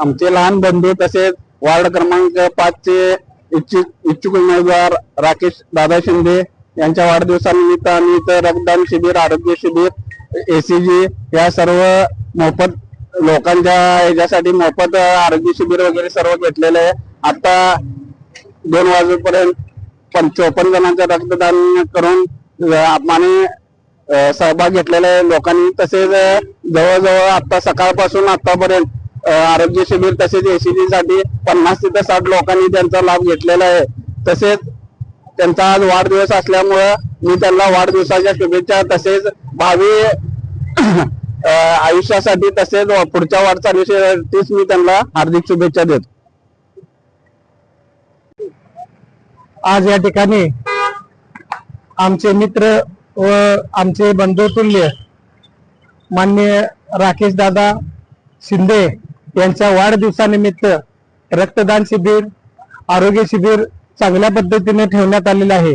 आमचे लहान बंधू तसेच वार्ड क्रमांक पाचचे इच्छुक इच्छुक उमेदवार राकेश दादा शिंदे यांच्या वाढदिवसानिमित्त आम्ही इथं रक्तदान शिबिर आरोग्य शिबिर एसीजी या सर्व मोफत लोकांच्या याच्यासाठी मोफत आरोग्य शिबिर वगैरे सर्व घेतलेले आहे. आता दोन वाजेपर्यंत पण चोपन्न जणांचं रक्तदान करून आम्हाने सहभाग घेतलेला आहे लोकांनी. तसेच जवळजवळ आता सकाळपासून आतापर्यंत आरोग्य शिबिर तसेच एसीजी साठी पन्नास ते साठ लोकांनी त्यांचा लाभ घेतलेला आहे. तसेच त्यांचा आज वाढदिवस असल्यामुळं मी त्यांना वाढदिवसाच्या शुभेच्छा तसेच भावी आयुष्यासाठी तसेच पुढच्या वाटचालीसाठीच मी त्यांना हार्दिक शुभेच्छा देतो. आज या ठिकाणी आमचे मित्र व आमचे बंधुतुल्य मान्य राकेश दादा शिंदे यांच्या वाढदिवसानिमित्त रक्तदान शिबिर आरोग्य शिबिर चांगल्या पद्धतीने ठेवण्यात आलेलं आहे.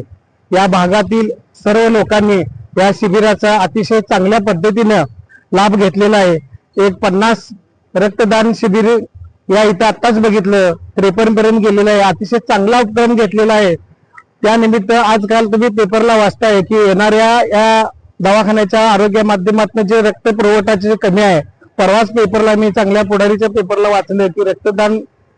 या भागातील सर्व लोकांनी या शिबिराचा अतिशय चांगल्या पद्धतीनं लाभ घेतलेला आहे. एक पन्नास रक्तदान शिबिर या इथं आत्ताच बघितलं त्रेपन्न पर्यंत गेलेलं आहे. अतिशय चांगला उपक्रम घेतलेला आहे. त्यानिमित्त आजकाल तुम्ही पेपरला वाचताय की येणाऱ्या या दवाखान्याच्या आरोग्य माध्यमातून जे रक्त पुरवठाचे कमी आहे परवाच पेपरला मी चांगल्या पुढारीच्या पेपरला वाचलं की रक्तदान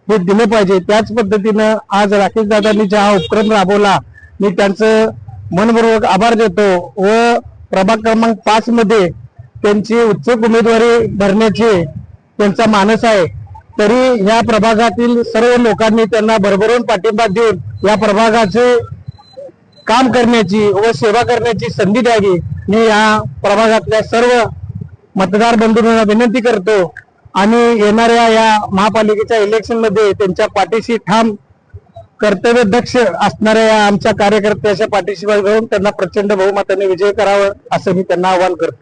हे दिले पाहिजे. त्याच पद्धतीनं आज राकेश दादांनी जे हा उपक्रम राबवला मी त्यांचं मनपूर्वक आभार देतो. व प्रभाग क्रमांक पाच मध्ये त्यांची उत्सुक उमेदवारी भरण्याची त्यांचा मानस आहे. तरी या प्रभागातील सर्व लोकांनी त्यांना भरभरून पाठिंबा देऊन या प्रभागाचे काम करण्याची व सेवा करण्याची संधी द्यावी. मी या प्रभागातल्या सर्व मतदार बंधूंना विनंती करतो आणि येणाऱ्या या महापालिकेच्या इलेक्शनमध्ये त्यांच्या पाठीशी ठाम कर्तव्य दक्ष असणाऱ्या या आमच्या कार्यकर्त्याच्या पाठीशी घेऊन त्यांना प्रचंड बहुमताने विजय करावं असं मी त्यांना आवाहन करतो.